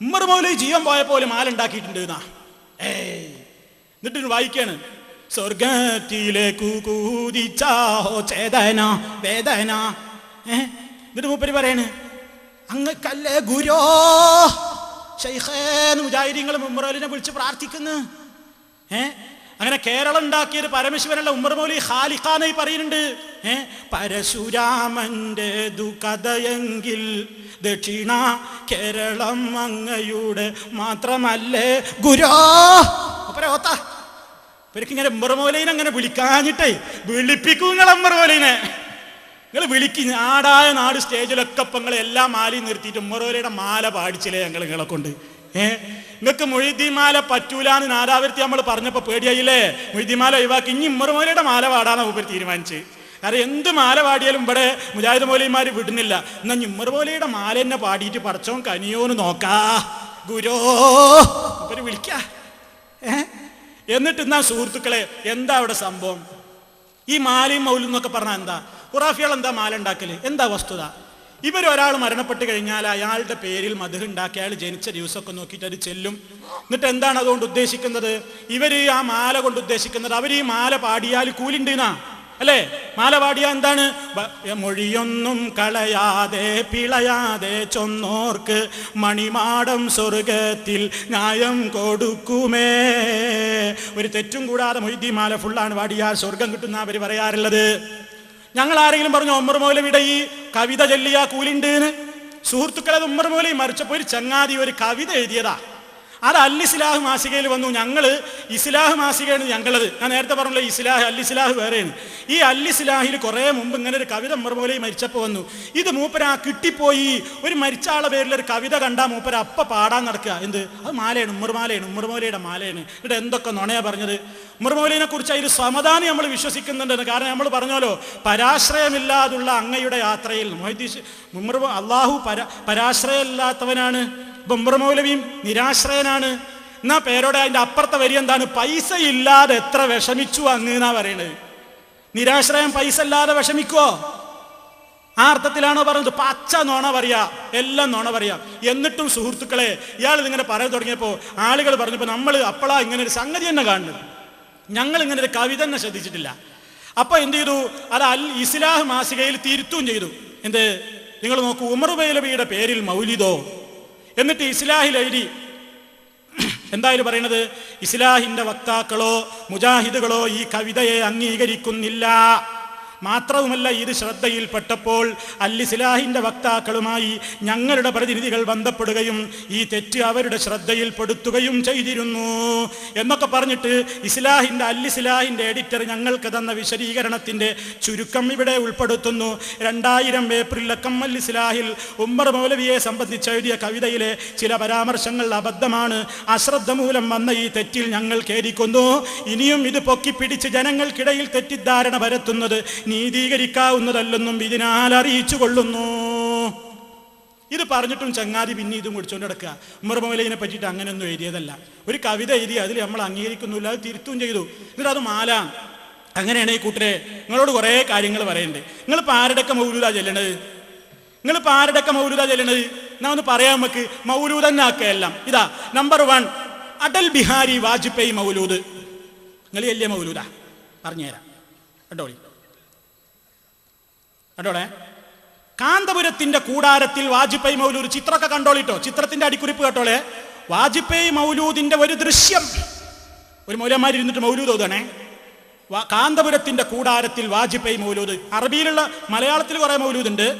ഉമ്മർ മൗലി ജീവൻ പോലെ മാല ഉണ്ടാക്കിയിട്ടുണ്ട് എന്നാ. ഏയ്. എന്നിട്ട് വായിക്കാണ്. സ്വർഗത്തിലേക്കു ചേതന വേദന. ഏ? എന്നിട്ട് മൂപ്പര് പറയാണ് അങ്ങക്കല്ലേ ഗുരോ? ഷൈഖേന്ന് മുജാഹിദീങ്ങൾ ഉമ്മറോലിനെ വിളിച്ച് പ്രാർത്ഥിക്കുന്നു. ഏ? അങ്ങനെ കേരളം ഉണ്ടാക്കിയത് പരമശിവനല്ല. ഉമ്മർ മൗലി ഖാലിഖാനായി പറയുന്നുണ്ട്. ഏ? പരശുരാമന്റെ ദുഃഖതയെങ്കിൽ ദക്ഷിണ കേരളം അങ്ങയുടെ മാത്രമല്ലേ. ഗുരോ! ഓത്ത. ഇവർക്ക് ഇങ്ങനെ ഉമ്മർമോലയിനെ അങ്ങനെ വിളിക്കാഞ്ഞിട്ടേ വിളിപ്പിക്കൂ നിങ്ങൾ ഉമ്മർമോലീനെ. നിങ്ങൾ വിളിക്ക്. നാടായ നാട് സ്റ്റേജിലൊക്കെ ഇപ്പം നിങ്ങളെല്ലാം മാലയും നിർത്തിയിട്ട് ഉമ്മറോലയുടെ മാല പാടിച്ചില്ലേ ഞങ്ങൾ നിങ്ങളെ കൊണ്ട്? ഏ? നിങ്ങൾക്ക് മൊഴിദിമാല പറ്റൂലാന്ന് നാദാവൃത്തി നമ്മൾ പറഞ്ഞപ്പോൾ പേടിയായില്ലേ? മൊഴിദിമാല മാല ഒഴിവാക്കി. ഇനി ഇമ്മറുമോലയുടെ മാല പാടാനാണ് ഉപരി തീരുമാനിച്ച്. കാരണം എന്ത് മാല പാടിയാലും ഇവിടെ മുജാഹിദ് മൗലിമാർ വിടുന്നില്ല. എന്നാ ഇമ്മറുമോലയുടെ മാല തന്നെ പാടിയിട്ട് പടച്ചോൻ കനിയോന്ന് നോക്കാ. ഗുരോ. ഇവർ വിളിക്ക. എന്നിട്ട് എന്നാ സുഹൃത്തുക്കളെ എന്താ അവിടെ സംഭവം? ഈ മാലയും മൗലും എന്നൊക്കെ പറഞ്ഞാൽ എന്താ? ഖുറാഫികൾ എന്താ മാല ഉണ്ടാക്കൽ? എന്താ വസ്തുത? ഇവരൊരാൾ മരണപ്പെട്ട് കഴിഞ്ഞാൽ അയാളുടെ പേരിൽ മധു ഉണ്ടാക്കി അയാൾ ജനിച്ച ദിവസമൊക്കെ നോക്കിയിട്ട് അത് ചെല്ലും. എന്നിട്ട് എന്താണ് അതുകൊണ്ട് ഉദ്ദേശിക്കുന്നത്? ഇവർ ആ മാല കൊണ്ട് ഉദ്ദേശിക്കുന്നത് അവർ ഈ മാല പാടിയാൽ കൂലിണ്ടെന്നാ? അല്ലേ? മാല പാടിയ എന്താണ്? മൊഴിയൊന്നും കളയാതെ പിളയാതെ ചൊന്നോർക്ക് മണിമാടം സ്വർഗത്തിൽ ന്യായം കൊടുക്കുമേ. ഒരു തെറ്റും കൂടാതെ മൊയ്തി മാല ഫുള്ളാണ് പാടിയാൽ സ്വർഗം കിട്ടുന്ന അവർ പറയാറുള്ളത്. ഞങ്ങൾ ആരെങ്കിലും പറഞ്ഞു ഉമ്മർ മൗലവിയുടെ ഈ കവിത ചൊല്ലിയ കൂലിണ്ട് സുഹൃത്തുക്കളത് ഉമ്മർ മൗലവി മരിച്ചപ്പോൾ ഒരു ചങ്ങാതി ഒരു കവിത എഴുതിയതാ. അത് അൽ ഇസ്ലാഹ് മാസികയിൽ വന്നു. ഞങ്ങൾ ഇസ്ലാഹ് മാസികയാണ് ഞങ്ങളത്. ഞാൻ നേരത്തെ പറഞ്ഞല്ലോ ഇസ്ലാഹ് അൽ ഇസ്ലാഹ് വേറെയാണ്. ഈ അൽ ഇസ്ലാഹിൽ കുറേ മുമ്പ് ഇങ്ങനെ ഒരു കവിത ഉമ്മർ മരിച്ചപ്പോൾ വന്നു. ഇത് മൂപ്പര കിട്ടിപ്പോയി. ഒരു മരിച്ച ആളെ പേരിൽ ഒരു കവിത കണ്ടാൽ മൂപ്പര അപ്പ പാടാൻ നടക്കുക. എന്ത്? അത് മാലയാണ് ഉമ്മർമാലയാണ് ഉമ്മർമോലയുടെ മാലയാണ്. ഇവിടെ എന്തൊക്കെ നുണയാ പറഞ്ഞത്? ഉമ്മർമോലിനെ കുറിച്ച് അതിൽ സമാധാനം നമ്മൾ വിശ്വസിക്കുന്നുണ്ടെന്ന്. കാരണം നമ്മൾ പറഞ്ഞാലോ പരാശ്രയമില്ലാതുള്ള അങ്ങയുടെ യാത്രയിൽ. മൊഹദ്ദീഷ് ഉമ്മർ അള്ളാഹു പരാ പരാശ്രയമില്ലാത്തവനാണ്. ഇപ്പൊ ഉമ്മർ മൗലവിയും നിരാശ്രയനാണ്. എന്നാ പേരോടെ അതിന്റെ അപ്പുറത്തെ വരി എന്താണ്? പൈസ ഇല്ലാതെ എത്ര വിഷമിച്ചു അങ്ങ് എന്നാ പറയണത്? നിരാശ്രയം പൈസ ഇല്ലാതെ വിഷമിക്കുവോ? ആ അർത്ഥത്തിലാണോ പറഞ്ഞത്? പച്ച നോണ പറയാ എല്ലാം നോണ പറയാ. എന്നിട്ടും സുഹൃത്തുക്കളെ ഇയാൾ ഇതിങ്ങനെ പറയാൻ തുടങ്ങിയപ്പോൾ ആളുകൾ പറഞ്ഞപ്പോൾ നമ്മൾ അപ്പളാ ഇങ്ങനെ ഒരു സംഗതി തന്നെ കാണുന്നത്. ഞങ്ങൾ ഇങ്ങനെ ഒരു കവിത തന്നെ ശ്രദ്ധിച്ചിട്ടില്ല. അപ്പൊ എന്ത് ചെയ്തു? അത് അൽ ഇസ്ലാഹ് മാസികയിൽ തിരുത്തും ചെയ്തു. എന്ത്? നിങ്ങൾ നോക്കൂ ഉമർ ബൈലബിയുടെ പേരിൽ മൗലിദോ എന്നിട്ട് ഇസ്ലാഹിൽ എഴുതി. എന്തായാലും പറയണത് ഇസ്ലാഹിന്റെ വക്താക്കളോ മുജാഹിദുകളോ ഈ കവിതയെ അംഗീകരിക്കുന്നില്ല. മാത്രവുമല്ല ഇത് ശ്രദ്ധയിൽപ്പെട്ടപ്പോൾ അല്ലിസിലാഹിന്റെ വക്താക്കളുമായി ഞങ്ങളുടെ പ്രതിനിധികൾ ബന്ധപ്പെടുകയും ഈ തെറ്റ് അവരുടെ ശ്രദ്ധയിൽപ്പെടുത്തുകയും ചെയ്തിരുന്നു എന്നൊക്കെ പറഞ്ഞിട്ട് ഇസ്ലാഹിന്റെ അല്ലിസിലാഹിന്റെ എഡിറ്റർ ഞങ്ങൾക്ക് തന്ന വിശദീകരണത്തിന്റെ ചുരുക്കം ഇവിടെ ഉൾപ്പെടുത്തുന്നു. രണ്ടായിരം ഏപ്രിലക്കം അല്ലിസ്ലാഹിൽ ഉമ്മർ മൗലവിയെ സംബന്ധിച്ച് എഴുതിയ കവിതയിലെ ചില പരാമർശങ്ങൾ അബദ്ധമാണ്. അശ്രദ്ധ മൂലം വന്ന ഈ തെറ്റിൽ ഞങ്ങൾ ഖേദിക്കുന്നു. ഇനിയും ഇത് പൊക്കിപ്പിടിച്ച് ജനങ്ങൾക്കിടയിൽ തെറ്റിദ്ധാരണ പരത്തുന്നത് നീതീകരിക്കാവുന്നതല്ലെന്നും ഇതിനാൽ അറിയിച്ചു കൊള്ളുന്നു ഇത് പറഞ്ഞിട്ടും ചങ്ങാതി പിന്നെ ഇതും കുടിച്ചുകൊണ്ട് കിടക്കുക മൗലവിനെ പറ്റിയിട്ട് അങ്ങനെയൊന്നും എഴുതിയതല്ല. ഒരു കവിത എഴുതി അതിൽ നമ്മൾ അംഗീകരിക്കുന്നില്ല അത് തിരുത്തും ചെയ്തു. എന്നിട്ട് അത് മാല. അങ്ങനെയാണ് ഈ കൂട്ടരെ നിങ്ങളോട് കുറേ കാര്യങ്ങൾ പറയുന്നുണ്ട് നിങ്ങൾ പാരടക്ക മൗലൂദ ചെല്ലണത്? നിങ്ങൾ പാരടക്ക മൗലൂദ ചെല്ലണത്? എന്നാ ഒന്ന് പറയാം നമുക്ക്. മൗലൂദ് എല്ലാം. ഇതാ നമ്പർ വൺ അടൽ ബിഹാരി വാജ്പേയി മൗലൂദ്. നിങ്ങൾ വലിയ മൗലൂദ. പറഞ്ഞുതരാം. കേട്ടോളി കേട്ടോളെ കാന്തപുരത്തിന്റെ കൂടാരത്തിൽ വാജ്പേയി മൗലൂദ് ചിത്രമൊക്കെ കണ്ടോളിട്ടോ? ചിത്രത്തിന്റെ അടിക്കുറിപ്പ് കേട്ടോളെ? വാജ്പേയി മൗലൂദിന്റെ ഒരു ദൃശ്യം. ഒരു മൗലമാരിരുന്നിട്ട് മൗലൂദ് ഓതണേ കാന്തപുരത്തിന്റെ കൂടാരത്തിൽ വാജ്പേയി മൗലൂദ്. അറബിയിലുള്ള മലയാളത്തിൽ കുറെ മൗലൂദ് ഉണ്ട്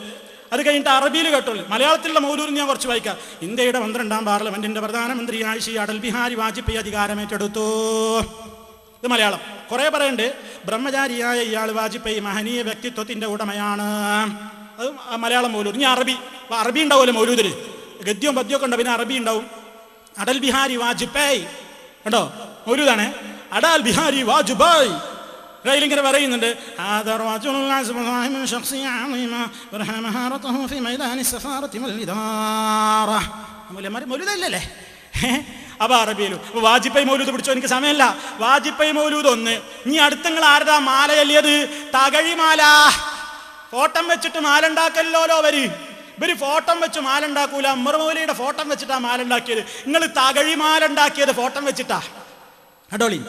അത് കഴിഞ്ഞിട്ട് അറബിയിൽ കേട്ടോളൂ. മലയാളത്തിലുള്ള മൗലൂദ് ഞാൻ കുറച്ച് വായിക്കാം. ഇന്ത്യയുടെ പന്ത്രണ്ടാം പാർലമെന്റിന്റെ പ്രധാനമന്ത്രിയായി ശ്രീ അടൽ ബിഹാരി വാജ്പേയി അധികാരമേറ്റെടുത്തു. ഇത് മലയാളം. കുറേ പറയണ്ട് ബ്രഹ്മചാരിയായ ഇയാൾ വാജിപ്പയി മഹനീയ വ്യക്തിത്വത്തിന്റെ ഉടമയാണ്. അത് മലയാളം മൗലൂർ ഇനി അറബി അറബി ഉണ്ടാവുമല്ലോ മൗലൂദിൽ ഗദ്യവും പദ്യമൊക്കെ ഉണ്ടാവും പിന്നെ അറബി ഉണ്ടാവും. അടൽ ബിഹാരി വാജ്പേയ്. കണ്ടോ? മൗലൂദാണ്. അടൽ ബിഹാരി വാജ്പേയ്. ഇങ്ങനെ പറയുന്നുണ്ട് മൗലൂദല്ലേ അപ്പൊ അറബിയിലും. അപ്പൊ വാജിപ്പൈ മൗലൂദ് പിടിച്ചോ? എനിക്ക് സമയമല്ല. വാജിപ്പൈ മൗലൂദ് ഒന്ന്. നീ അടുത്തങ്ങൾ ആരതാ? മാല ചൊല്ലിയത് തകഴിമാല. ഫോട്ടം വെച്ചിട്ട് മാല ഉണ്ടാക്കല്ലോലോ അവർ ഇവർ ഫോട്ടം വെച്ച് മാല ഉണ്ടാക്കൂല ഉമ്മർമൗലിയുടെ ഫോട്ടം വെച്ചിട്ടാ മാല ഉണ്ടാക്കിയത് നിങ്ങൾ തകഴി മാല ഉണ്ടാക്കിയത് ഫോട്ടം വെച്ചിട്ടാ. കണ്ടോളി.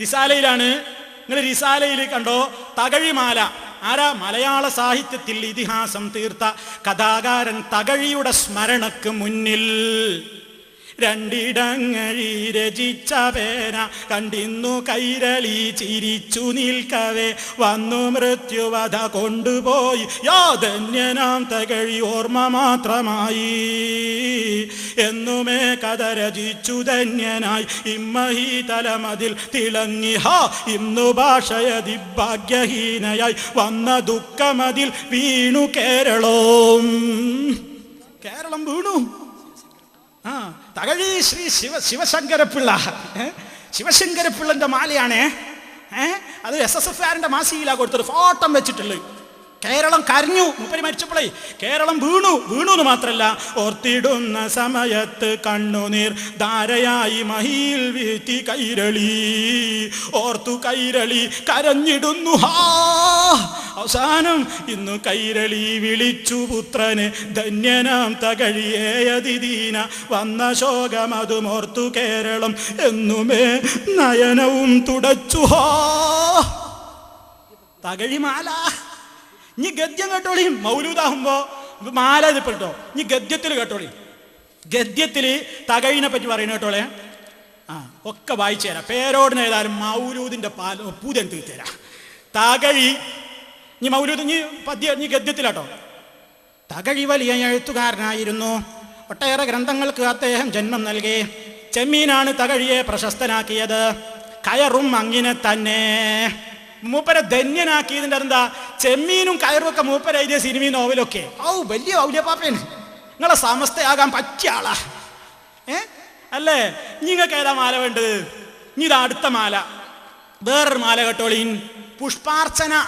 റിസാലയിലാണ്. നിങ്ങൾ റിസാലയിൽ കണ്ടോ? തകഴിമാല. ആരാ? മലയാള സാഹിത്യത്തിൽ ഇതിഹാസം തീർത്ത കഥാകാരൻ തകഴിയുടെ സ്മരണക്ക് മുന്നിൽ. രണ്ടിടങ്ങഴി രചിച്ച പേന കണ്ടിന്നു കൈരളി ചിരിച്ചു നിൽക്കവേ. വന്നു മൃത്യുവധ കൊണ്ടുപോയി. യാതന്യനാം തകഴി ഓർമ്മ മാത്രമായി. എന്നുമേ കഥ രചിച്ചു ധന്യനായി. ഇമ്മഹി തലമതിൽ തിളങ്ങി ഹാ ഇന്നു ഭാഷയതി ഭാഗ്യഹീനയായി വന്ന ദുഃഖമതിൽ വീണു കേരളവും. കേരളം വീണു. ആ. തകഴി ശ്രീ ശിവ ശിവശങ്കരപ്പിള്ള ഏ? ശിവശങ്കരപ്പിള്ളന്റെ മാലയാണേ അത് എസ് എസ് എഫ് ആറിന്റെ മാസികയിലാണ് കൊടുത്തത്. ഫോട്ടം വെച്ചിട്ടുള്ളത് കേരളം കരഞ്ഞു. മുപ്പരി മരിച്ചപ്പോഴേ കേരളം വീണു. വീണു എന്ന് മാത്രല്ല ഓർത്തിടുന്ന സമയത്ത് കണ്ണുനീർ ധാരയായി മഹിയിൽ വീറ്റി കൈരളി. ഓർത്തു കൈരളി കരഞ്ഞിടുന്നു. ഹാ! അവസാനം ഇന്നു കൈരളി വിളിച്ചു പുത്രന് ധന്യനാം തകഴിയേയതിദീന. വന്ന ശോകമതുമോർത്തു കേരളം എന്നുമേ നയനവും തുടച്ചു. ഹാ! തകഴിമാല. ഇനി ഗദ്യം കേട്ടോളി മൗലൂദാകുമ്പോ മാല ഇതിപ്പെട്ടോ ഇനി ഗദ്യത്തിൽ കേട്ടോളി. ഗദ്യത്തിൽ തകഴിനെ പറ്റി പറയുന്ന കേട്ടോളെ. ആ ഒക്കെ വായിച്ചു തരാം. പേരോടിന് ഏതായാലും മൗലൂദിന്റെ പാൽ പൂതൻ തീർത്തരാം തകഴി ഇനി മൗലൂദ് ഇനി പദ്യ ഇനി ഗദ്യത്തിലാട്ടോ? തകഴി വലിയ എഴുത്തുകാരനായിരുന്നു. ഒട്ടേറെ ഗ്രന്ഥങ്ങൾക്ക് അദ്ദേഹം ജന്മം നൽകി. ചെമ്മീനാണ് തകഴിയെ പ്രശസ്തനാക്കിയത്. കയറും അങ്ങിനെ തന്നെ. മൂപ്പരെ ധന്യനാക്കിയതിന്റെ എന്താ ചെമ്മീനും കയറും ഒക്കെ മൂപ്പര എഴുതിയ സിനിമയും നോവലൊക്കെ. ഔ വലിയ ഔല്യപ്പാപ്പൻ നിങ്ങളെ സമസ്തയാകാൻ പറ്റിയ ആളാ. ഏ? അല്ലേ? നിങ്ങൾക്ക് ഏതാ മാല വേണ്ടത്? ഇനി ഇതാ അടുത്ത മാല. വേറൊരു മാല കേട്ടോളീൻ പുഷ്പാർച്ചന.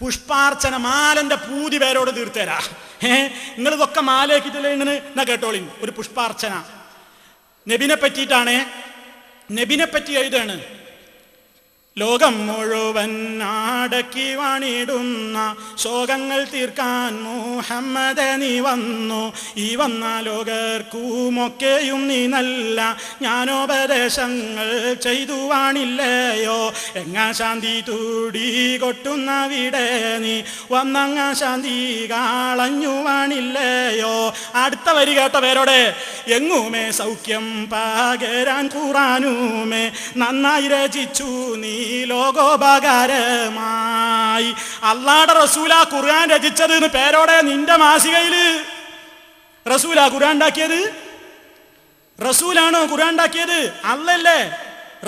പുഷ്പാർച്ചന മാലന്റെ പൂതി പേരോട് തീർത്തേരാ. ഏ? നിങ്ങൾ ഇതൊക്കെ മാലയാക്കിയിട്ടില്ലേ ഇങ്ങനെ എന്നാ കേട്ടോളിൻ ഒരു പുഷ്പാർച്ചന. നബിനെ പറ്റിയിട്ടാണേ. നബിനെ പറ്റി എഴുതാണ് ലോകം മുഴുവൻ നാടക്കി വാണിടുന്ന ശോകങ്ങൾ തീർക്കാൻ മുഹമ്മദ് നീ വന്നു. ഈ വന്ന ലോകർക്കുമൊക്കെയും നീ നല്ല ജ്ഞാനോപദേശങ്ങൾ ചെയ്തു വാണില്ലയോ എങ്ങാ ശാന്തി തൂടി കൊട്ടുന്ന വിടെ നീ? വന്നങ്ങ ശാന്തി കാളഞ്ഞു വാണില്ലയോ അടുത്ത വരി കേട്ട പേരോടെ എങ്ങുമേ സൗഖ്യം പകരാൻ കൂറാനുമേ നന്നായി രചിച്ചു നീ ലോകോപകാരമായി. അള്ളാടെ റസൂല ഖുർആൻ രചിച്ചത് എന്ന് പേരോടെ നിന്റെ മാസികയിൽ റസൂല ഖുർആൻ ഉണ്ടാക്കിയത്? റസൂലാണോ ഖുർആൻ ഉണ്ടാക്കിയത്? അല്ലല്ലേ.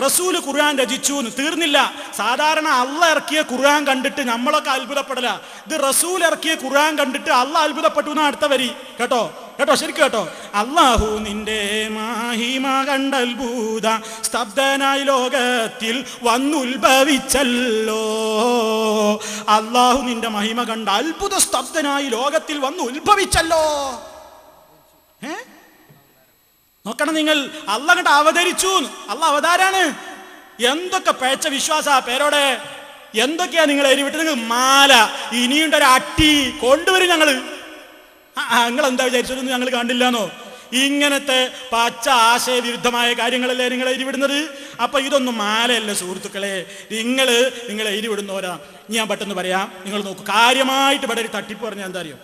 റസൂൽ ഖുർആൻ രചിച്ചു എന്ന് തീർന്നില്ല. സാധാരണ അള്ള ഇറക്കിയ ഖുർആൻ കണ്ടിട്ട് നമ്മളൊക്കെ അത്ഭുതപ്പെടല. ഇത് റസൂൽ ഇറക്കിയ ഖുർആൻ കണ്ടിട്ട് അള്ള അത്ഭുതപ്പെട്ടു എന്നാണ് അടുത്ത വരി. കേട്ടോ? കേട്ടോ ശരിക്കും കേട്ടോ. അള്ളാഹു നിന്റെ മാഹിമ കണ്ടൽഭൂത സ്തബ്ധനായി ലോകത്തിൽ വന്നുത്ഭവിച്ചല്ലോ. അള്ളാഹു നിന്റെ മഹിമ കണ്ട അത്ഭുത സ്തബ്ധനായി ലോകത്തിൽ വന്ന് ഉത്ഭവിച്ചല്ലോ ഏ? നോക്കണം നിങ്ങൾ. അല്ല അങ്ങോട്ട് അവതരിച്ചു അല്ല അവതാരാണ്? എന്തൊക്കെ പേച്ച വിശ്വാസ പേരോടെ? എന്തൊക്കെയാ നിങ്ങൾ എരിവിട്ട്? നിങ്ങൾ മാല ഇനിയുണ്ടൊരു അട്ടി കൊണ്ടുവരും ഞങ്ങൾ. നിങ്ങൾ എന്താ വിചാരിച്ചതൊന്നും ഞങ്ങൾ കണ്ടില്ലാന്നോ? ഇങ്ങനത്തെ പച്ച ആശയവിരുദ്ധമായ കാര്യങ്ങളല്ലേ നിങ്ങൾ എരിവിടുന്നത്? അപ്പൊ ഇതൊന്നും മാലയല്ല സുഹൃത്തുക്കളെ. നിങ്ങൾ നിങ്ങൾ എരിവിടുന്നവരാ. ഞാൻ പെട്ടെന്ന് പറയാം. നിങ്ങൾ നോക്കൂ കാര്യമായിട്ട് ഇവിടെ ഒരു തട്ടിപ്പ് പറഞ്ഞാൽ എന്താ അറിയോ?